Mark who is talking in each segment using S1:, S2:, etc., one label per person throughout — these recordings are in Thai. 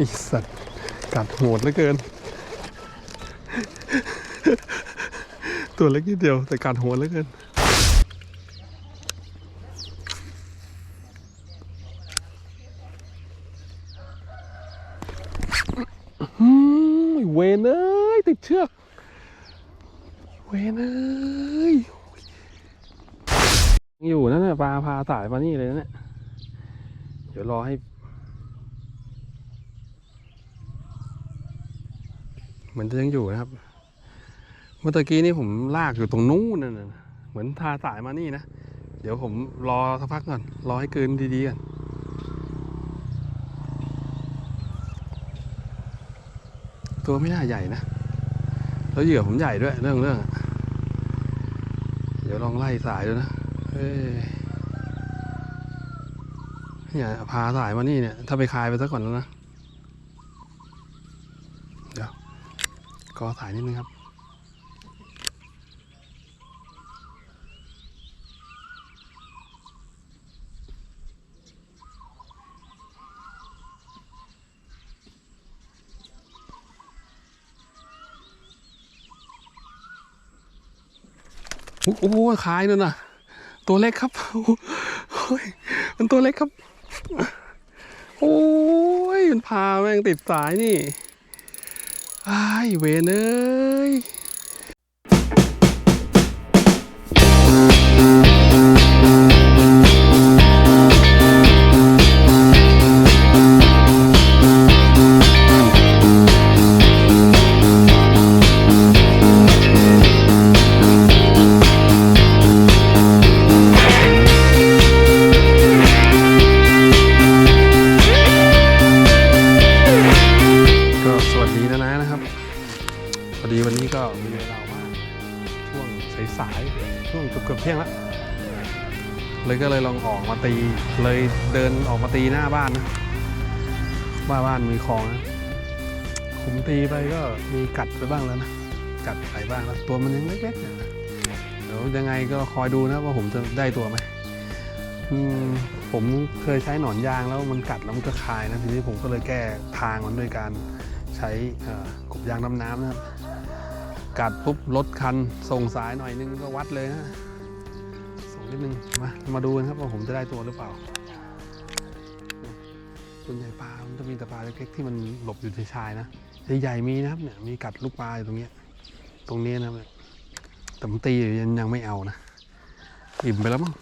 S1: ไอสัตว์กัดโหดเหลือเกิน ตัวเล็กนิดเดียวแต่กัดโหดเหลือเกินอืมเวนเอ้ยติดเชือก เวนเอ้ยยังอยู่นั่นน่ะปลาพาสายมานี่เลยนะเนี่ยเดี๋ยวรอให้ เหมือนจะยังอยู่นะครับ เมื่อกี้นี่ผมลากอยู่ตรงนู้นน่ะเหมือนทาสายมานี่นะ เดี๋ยวผมรอสักพักก่อน รอให้เกินดีๆก่อนตัวไม่น่าใหญ่นะ แล้วเหยื่อผมใหญ่ด้วยเรื่องเรื่องเดี๋ยวลองไล่สายดูนะเอ้ยเนี่ยพาสายมานี่เนี่ย ถ้าไปคลายไปซะก่อนแล้วนะ เดี๋ยว กอสายนิดนึงครับโอ้โหคล้ายนั่นน่ะ ตัวเล็กครับโอ้ยมันตัวเล็กครับ โอ้ย มันพาแม่งติดสายนี่ ไอ้เวนเอ้ยานบ้านมีคลองนะผมตีไปก็มีกัดไปบ้างแล้วนะกัดไปบ้างแล้วตัวมันยังเล็กๆนี่ยเดี๋ยวยังไงก็คอยดูนะว่าผมจะได้ตัวไหมผมเคยใช้หนอนยางแล้วมันกัดแล้วมันก็คายนะทีนี้ผมก็เลยแก้ทางมันด้วยการใช้กบยางดำน้ำนะครับกัดปุ๊บลดคันส่งสายหน่อยนึงก็วัดเลยนะส่งนิดนึงมามาดูกันครับว่าผมจะได้ตัวหรือเปล่า ส่วนใหญ่ปลา มันจะมีแต่ปลาเล็กๆที่มันหลบอยู่ในชายนะ ใหญ่ๆมีนะครับเนี่ย มีกัดลูกปลาอยู่ตรงเนี้ย ตรงนี้นะครับเนี่ยแต่ผมตีอยู่ยังยังไม่เอานะ อิ่มไปแล้วมั้ง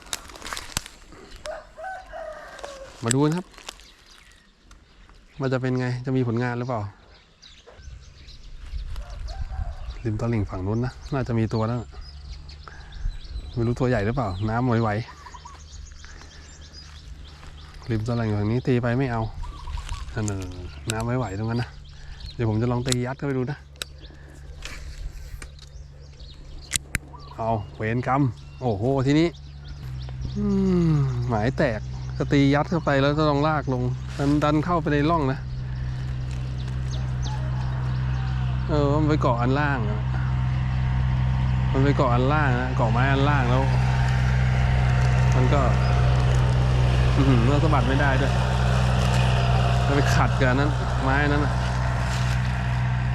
S1: มาดูกันครับว่าจะเป็นไง จะมีผลงานหรือเปล่า ริมตลิ่งฝั่งนู้นนะ น่าจะมีตัวแล้ว ไม่รู้ตัวใหญ่หรือเปล่า น้ำไหวๆ ริมตะลิ่งฝั่งนี้ตีไปไม่เอานั่นน่ะน้ำไหวตรงนั้นนะเดี๋ยวผมจะลองตียัดเข้าไปดูนะ เอาเวรกรรมโอ้โหทีนี้หมายแตกจะตียัดเข้าไปแล้วจะลองลากลงดันดันเข้าไปในร่องนะ เออมันไปเกาะอันล่างมันไปเกาะอันล่างนะเกาะไม้อันล่างแล้ว มันก็ เราสะบัดไม่ได้ด้วยมันไปขัดกับนนั้น ไม้นั้นนะ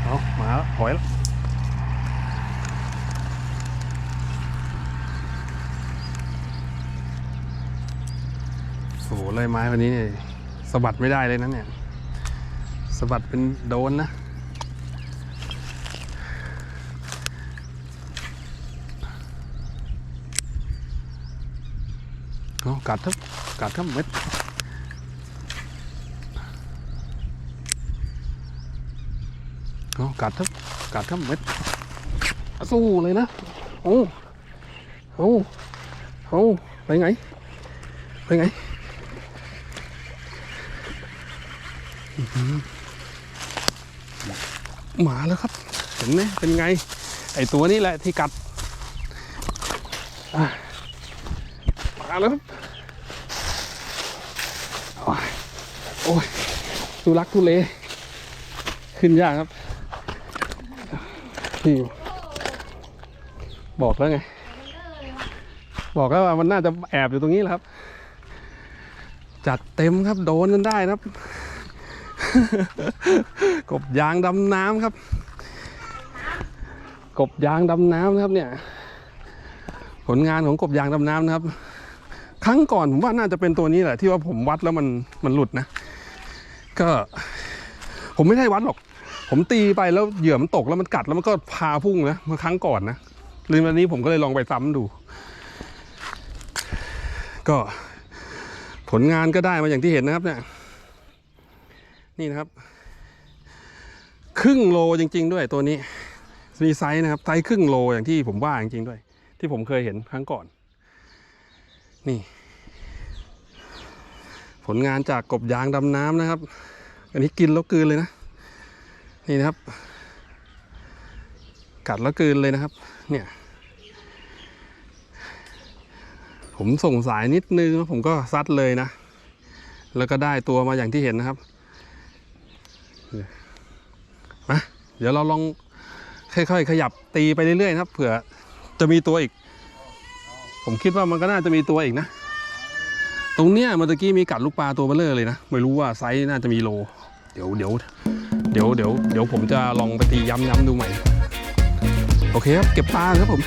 S1: เอามาแล้วถอยแล้วโอ้โหเลยไม้วันนี้เนี่ยสะบัดไม่ได้เลยนะเนี่ยสะบัดเป็นโดนนะ เอากัดครับกัดครับเม็ดเอากัดครับกัดครับเม็ดสู้เลยนะโอ้โอ้โอ้ไปไงไปไงหมาแล้วครับ เห็นไหมเป็นไง ไอตัวนี้แหละที่กัดมาแล้วครับ โอ้ยโอ้ย ทุลักทุเล ขึ้นยากครับนี่บอกแล้วไง บอกแล้วว่ามันน่าจะแอบอยู่ตรงนี้แหละครับ จัดเต็มครับโดนกันได้นะครับ กบยางดำน้ำครับ กบยางดำน้ำนะครับเนี่ย ผลงานของกบยางดำน้ำนะครับ ครั้งก่อนผมว่าน่าจะเป็นตัวนี้แหละที่ว่าผมวัดแล้วมันมันหลุดนะ ก็ ผมไม่ได้วัดหรอก ผมตีไปแล้วเหยื่อมันตกแล้วมันกัดแล้วมันก็พาพุ่งนะเมื่อครั้งก่อนนะเลยวันนี้ผมก็เลยลองไปซ้ำดู ก็ผลงานก็ได้มาอย่างที่เห็นนะครับ เนี่ย นี่นะครับ ครึ่งโลจริง ๆ ด้วยตัวนี้มีไซส์นะครับไซส์ครึ่งโลอย่างที่ผมว่าจริงๆด้วย ที่ผมเคยเห็นครั้งก่อน นี่ ผลงานจากกบยางดำน้ำนะครับ อันนี้กินแล้วกืนเลยนะ นี่นะครับ กัดแล้วกืนเลยนะครับ เนี่ย ผมส่งสายนิดนึงแล้วผมก็ซัดเลยนะ แล้วก็ได้ตัวมาอย่างที่เห็นนะครับมาเดี๋ยวเราลองค่อยๆ ขยับตีไปเรื่อยๆนะครับ เผื่อจะมีตัวอีก ผมคิดว่ามันก็น่าจะมีตัวอีกนะ ตรงเนี้ยเมื่อกี้มีกัดลูกปลาตัวเบลเลอร์เลยนะ ไม่รู้ว่าไซส์น่าจะมีโล เดี๋ยวเดี๋ยวเดี๋ยวเดี๋ยวเดี๋ยวผมจะลองไปตีย้ำๆดูใหม่ โอเคครับ เก็บปลาครับผม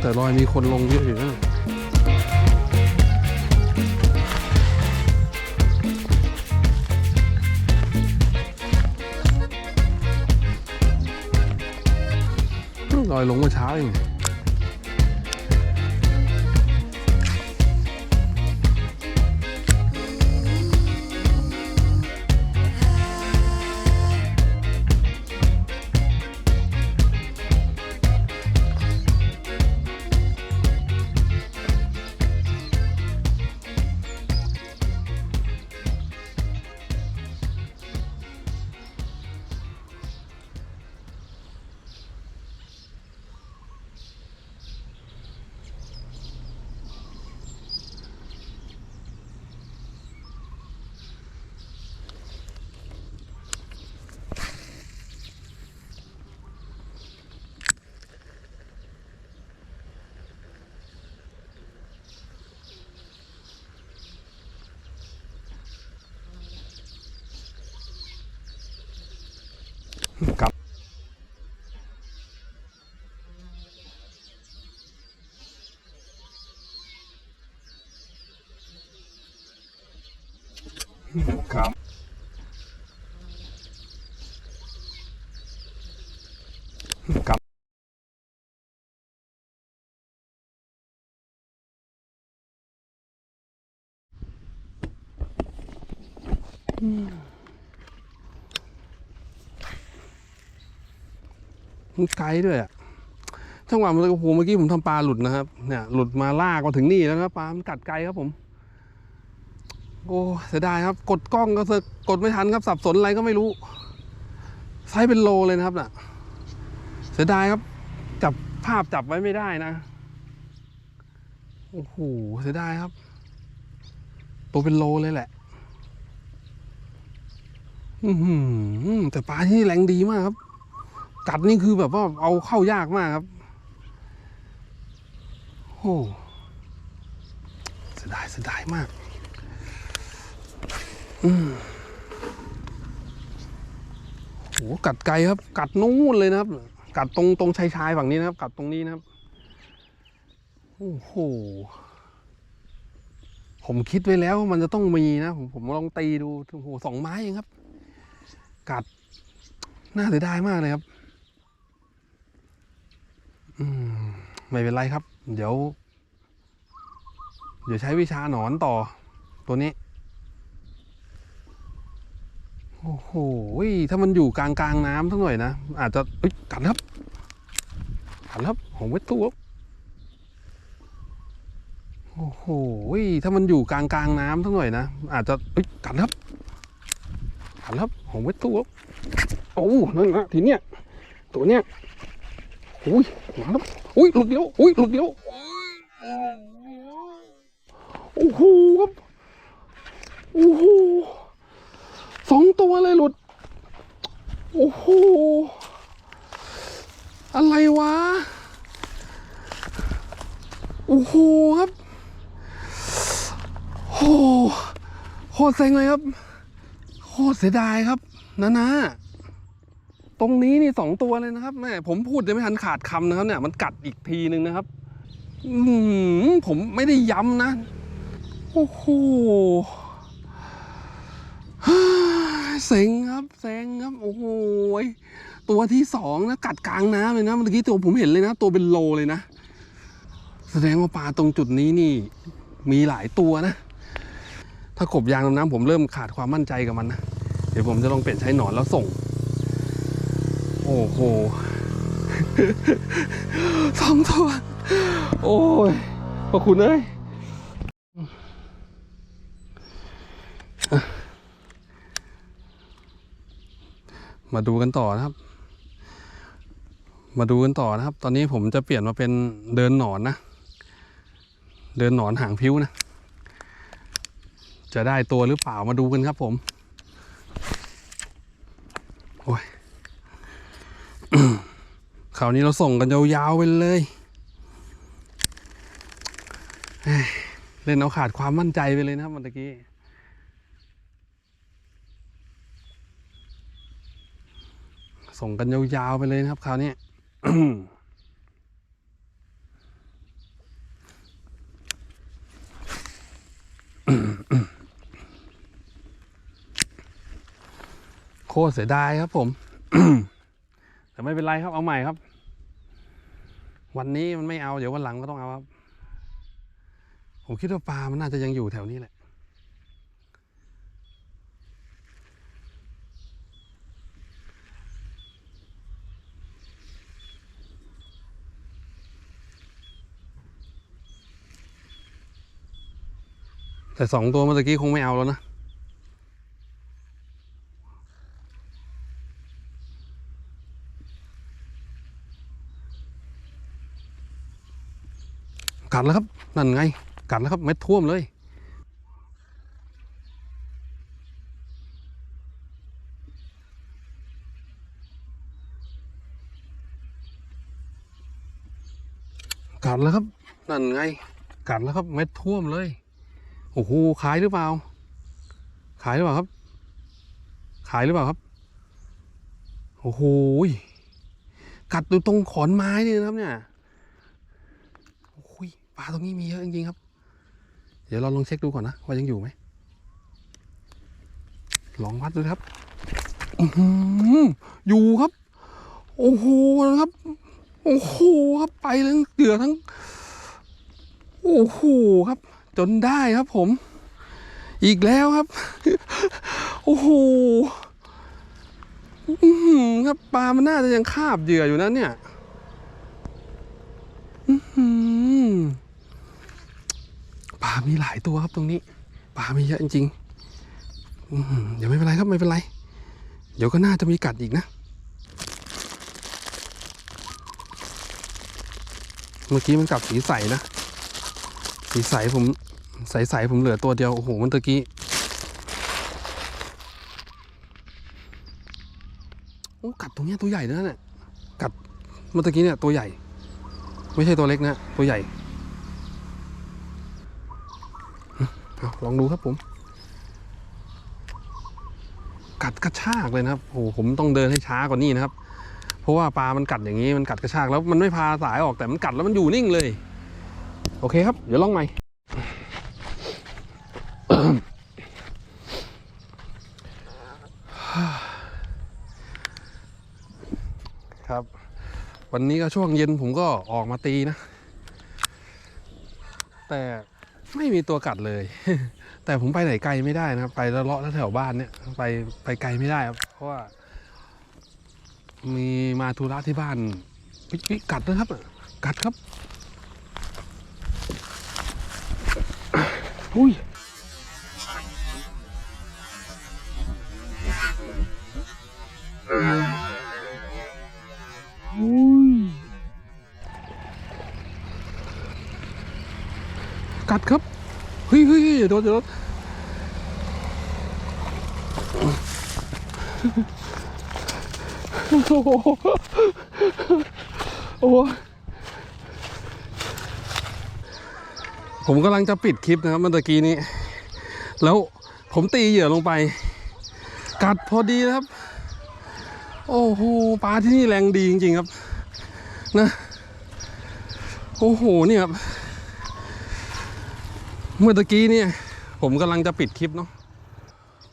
S1: แต่รอยมีคนลงเยอะอยู่นะรอยลงเมื่อเช้าเอง ครับครับกลับ มันไกลด้วยอะจังหวะมันโอ้โหเมื่อกี้ผมทำปลาหลุดนะครับ เนี่ยหลุดมาลากมาถึงนี่แล้วนะครับปลา มันกัดไกลครับผม โอ้เสียดายครับ กดกล้องก็เกกดไม่ทันครับ สับสนอะไรก็ไม่รู้ไซส์เป็นโลเลยนะครับน่ะ เสียดายครับ จับภาพจับไว้ไม่ได้นะ โอ้โหเสียดายครับ ตัวเป็นโลเลยแหละ อือหือแต่ปลาที่นี่แรงดีมากครับ กัดนี่คือแบบว่าเอาเข้ายากมากครับโอ้เสียดายเสียดายมากอืมโหกัดไกลครับ กัดนู่นเลยนะครับ กัดตรงตรงชายชายฝั่งนี้นะครับ กัดตรงนี้นะครับโอ้โหผมคิดไว้แล้วว่ามันจะต้องมีนะ ผมผมลองตีดูโอ้โหสองไม้เองครับ กัดน่าเสียดายมากเลยครับ ไม่เป็นไรครับ เดี๋ยว เดี๋ยวใช้วิชาหนอนต่อ ตัวนี้ โอ้โห ถ้ามันอยู่กลางกลางน้ำสักหน่อยนะ อาจจะอ้ยกัดครับ กัดครับของเวทตัวครับโอ้โห ถ้ามันอยู่กลางกลางน้ำสักหน่อยนะ อาจจะอ้ยกัดครับ กัดครับของเวทตัวครับโอ้นั่นนะทีเนี้ย ตัวเนี้ย อุ้ยมาแล้วอุ้ยหลุดเดียวอุ้ยหลุดเดียวโอ้โหครับโอ้โหสองตัวเลยหลุด โอ้โห อะไรวะ โอ้โหครับโอ้โหโคตรเซ็งเลยครับ โคตรเสียดายครับนะนะ ตรงนี้นี่สองตัวเลยนะครับแม่ผมพูดยังไม่ทันขาดคำนะครับเนี่ยมันกัดอีกทีนึงนะครับผมไม่ได้ย้ำนะ โอ้โหเซ็งครับเซ็งครับ โอ้โหตัวที่สองนะกัดกลางน้ำเลยนะเมื่อกี้ตัวผมเห็นเลยนะ ตัวเป็นโลเลยนะ แสดงว่าปลาตรงจุดนี้นี่ มีหลายตัวนะ ถ้ากบยางลำน้ำผมเริ่มขาดความมั่นใจกับมันนะ เดี๋ยวผมจะลองเปลี่ยนใช้หนอนแล้วส่ง โอ้โหสองตัว โอ้ยขอบคุณเอ้ยมาดูกันต่อนะครับ มาดูกันต่อนะครับ ตอนนี้ผมจะเปลี่ยนมาเป็นเดินหนอนนะ เดินหนอนหางพิ้วนะ จะได้ตัวหรือเปล่ามาดูกันครับผม โอ้ย คราวนี้เราส่งกันยาวๆไปเลย เล่นเอาขาดความมั่นใจไปเลยนะครับเมื่อกี้ส่งกันยาวๆไปเลยนะครับคราวนี้โคตรเสียดายครับผม แต่ไม่เป็นไรครับเอาใหม่ครับ วันนี้มันไม่เอาเดี๋ยววันหลังก็ต้องเอาครับ ผมคิดว่าปลามันน่าจะยังอยู่แถวนี้แหละแต่สองตัวเมื่อกี้คงไม่เอาแล้วนะ กัดแล้วครับนั่นไง กัดแล้วครับเม็ดท่วมเลยกัดแล้วครับนั่นไง กัดแล้วครับเม็ดท่วมเลยโอ้โหขายหรือเปล่า ขายหรือเปล่าครับ ขายหรือเปล่าครับโอ้โหกัดอยู่ตรงขอนไม้นี่นะครับเนี่ย ปลาตรงนี้มีเยอะจริงๆครับ เดี๋ยวเราลองเช็คดูก่อนนะว่ายังอยู่ไหมลองวัดดูครับอือหืออยู่ครับ โอ้โหนะครับ โอ้โหครับไปทั้งเดือทั้ง โอ้โหครับ จนได้ครับผม อีกแล้วครับ โอ้โหอือหือครับปลามันน่าจะยังคาบเหยื่ออยู่นะเนี่ย อือหือ ปลามีหลายตัวครับตรงนี้ปลามีเยอะจริงๆเดี๋ยวไม่เป็นไรครับไม่เป็นไร เดี๋ยวก็น่าจะมีกัดอีกนะ เมื่อกี้มันกัดสีใสนะ สีใสผมใสใสๆผมเหลือตัวเดียว โอ้โหมันตะกี้โอ้กัดตรงเนี้ยตัวใหญ่นะเนี่ยกัดเมื่อกี้เนี่ยตัวใหญ่ ไม่ใช่ตัวเล็กนะ ตัวใหญ่เอา ลองดูครับผม กัดกระชากเลยนะครับโอ้โหผมต้องเดินให้ช้ากว่านี้นะครับ เพราะว่าปลามันกัดอย่างนี้มันกัดกระชากแล้วมันไม่พาสายออกแต่มันกัดแล้วมันอยู่นิ่งเลย โอเคครับ เดี๋ยวลองใหม่ครับ วันนี้ก็ช่วงเย็นผมก็ออกมาตีนะ แต่ ไม่มีตัวกัดเลย แต่ผมไปไหนไกลไม่ได้นะครับไปเลาะแถวบ้านเนี่ยไปไปไกลไม่ได้ครับเพราะว่า มีมาธุระที่บ้านปิ๊กปิ๊กกัดนะครับ กัดครับอุ้ย โดนโดนโอ้โหโอ้ผมกำลังจะปิดคลิปนะครับเมื่อกี้นี้ แล้วผมตีเหยื่อลงไป กัดพอดีครับ โอ้โหปลาที่นี่แรงดีจริง ๆ ครับ นะ โอ้โห นี่ครับ เมื่อตะกี้เนี่ยผมกำลังจะปิดคลิปเนาะ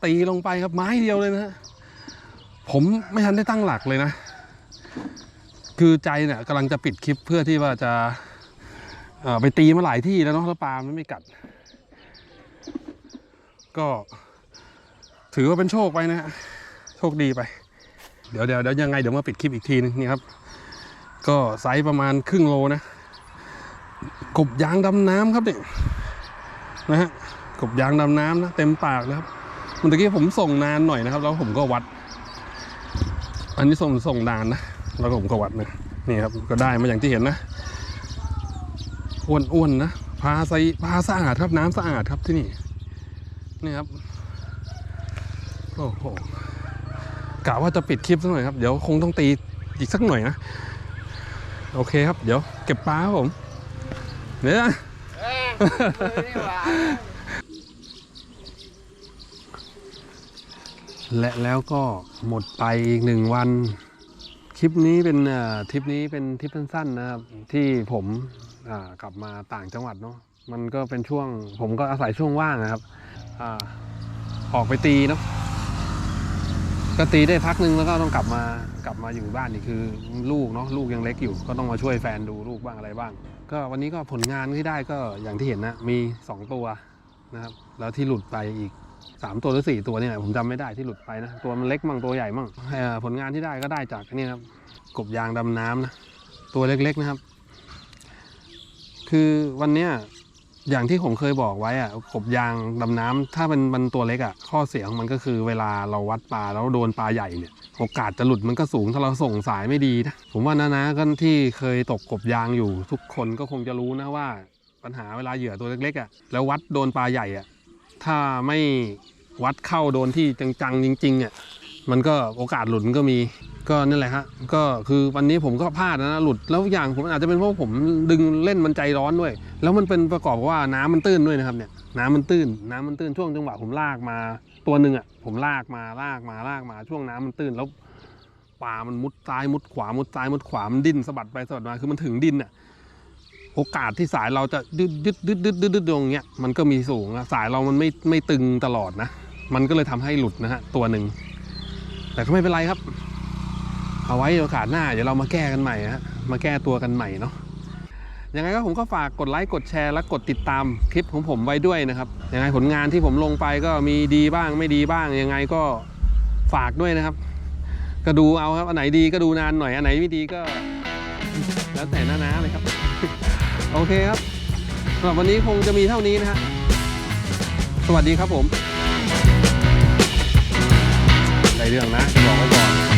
S1: ตีลงไปครับไม้เดียวเลยนะผมไม่ทันได้ตั้งหลักเลยนะ คือใจเนี่ยกำลังจะปิดคลิปเพื่อที่ว่าจะไปตีมาหลายที่แล้วเนาะแล้วปลามันไม่กัด ก็ถือว่าเป็นโชคไปนะฮะโชคดีไป เดี๋ยวเดี๋ยวเดี๋ยวยังไงเดี๋ยวมาปิดคลิปอีกทีนึงนี่ครับ ก็ไซส์ประมาณครึ่งโลนะกบยางดำน้ำครับเนี่ย นะฮะกบยางดำน้ำนะเต็มปากเลยครับเมื่อกี้ผมส่งนานหน่อยนะครับ แล้วผมก็วัด อันนี้ส่งส่งนานนะแล้วก็ผมก็วัดนะนี่ครับก็ได้มาอย่างที่เห็นนะอ้วนๆนะพาใสพาสะอาดครับน้ำสะอาดครับที่นี่นี่ครับโอ้โหกะว่าจะปิดคลิปสักหน่อยครับ เดี๋ยวคงต้องตีอีกสักหน่อยนะ โอเคครับ เดี๋ยวเก็บปลาครับผม เดี๋ยว และแล้วก็หมดไปอีกหนึ่งวัน คลิปนี้เป็นทริปนี้เป็นทริปสั้นๆนะครับ ที่ผมกลับมาต่างจังหวัดเนาะมันก็เป็นช่วงผมก็อาศัยช่วงว่างนะครับอออกไปตีเนาะก็ตีได้พักหนึ่งแล้วก็ต้องกลับมากลับมาอยู่บ้านนี่คือ ลูกเนาะลูกยังเล็กอยู่ ก็ต้องมาช่วยแฟนดูลูกบ้างอะไรบ้าง ก็วันนี้ก็ผลงานที่ได้ก็อย่างที่เห็นนะมีสองตัวนะครับแล้วที่หลุดไปอีกสามตัวหรือสี่ตัวเนี่ยผมจำไม่ได้ที่หลุดไปนะตัวมันเล็กมั่งตัวใหญ่มั่งผลงานที่ได้ก็ได้จากนี่ครับกบยางดำน้ำนะตัวเล็กๆนะครับ คือวันเนี้ย อย่างที่ผมเคยบอกไว้อะกบยางดำน้ำถ้ามันมันตัวเล็กอะข้อเสียของมันก็คือเวลาเราวัดปลาแล้วโดนปลาใหญ่เนี่ยโอกาสจะหลุดมันก็สูงถ้าเราส่งสายไม่ดีนะผมว่านะนะก็ที่เคยตกกบยางอยู่ ทุกคนก็คงจะรู้นะว่า ปัญหาเวลาเหยื่อตัวเล็กๆอะแล้ววัดโดนปลาใหญ่อะถ้าไม่วัดเข้าโดนที่จังๆจริงๆอะ มันก็โอกาสหลุดก็มีก็นั่นแหละฮะก็คือวันนี้ผมก็พลาดนะหลุดแล้วอย่างผมอาจจะเป็นเพราะผมดึงเล่นมันใจร้อนด้วย แล้วมันเป็นประกอบกับว่าน้ำมันตื้นด้วยนะครับเนี่ยน้ำมันตื้น น้ำมันตื้นช่วงจังหวะผมลากมาตัวหนึ่งอะผมลากมาลากมาลากมาช่วงน้ำมันตื้นแล้วปลามันมุดซ้ายมุดขวามุดซ้ายมุดขวามันดิ้นสะบัดไปสะบัดมาคือมันถึงดินอะโอกาสที่สายเราจะดึดดึดดึดดึดดึดดึดตรงเงี้ยมันก็มีสูงนะสายเรามันไม่ไม่ตึงตลอดนะ มันก็เลยทำให้หลุดนะฮะตัวหนึ่ง แต่ก็ไม่เป็นไรครับ เอาไว้โอกาสหน้า เดี๋ยวเรามาแก้กันใหม่ฮะมาแก้ตัวกันใหม่เนาะยังไงก็ผมก็ฝากกดไลค์กดแชร์และกดติดตามคลิปของผมไว้ด้วยนะครับยังไงผลงานที่ผมลงไปก็มีดีบ้างไม่ดีบ้าง ยังไงก็ฝากด้วยนะครับ ก็ดูเอาครับอันไหนดีก็ดูนานหน่อยอันไหนไม่ดีก็ แล้วแต่หน้าๆเลยครับ โอเคครับสำหรับวันนี้คงจะมีเท่านี้นะฮะสวัสดีครับผม ได้เรื่องนะบอกไว้ก่อน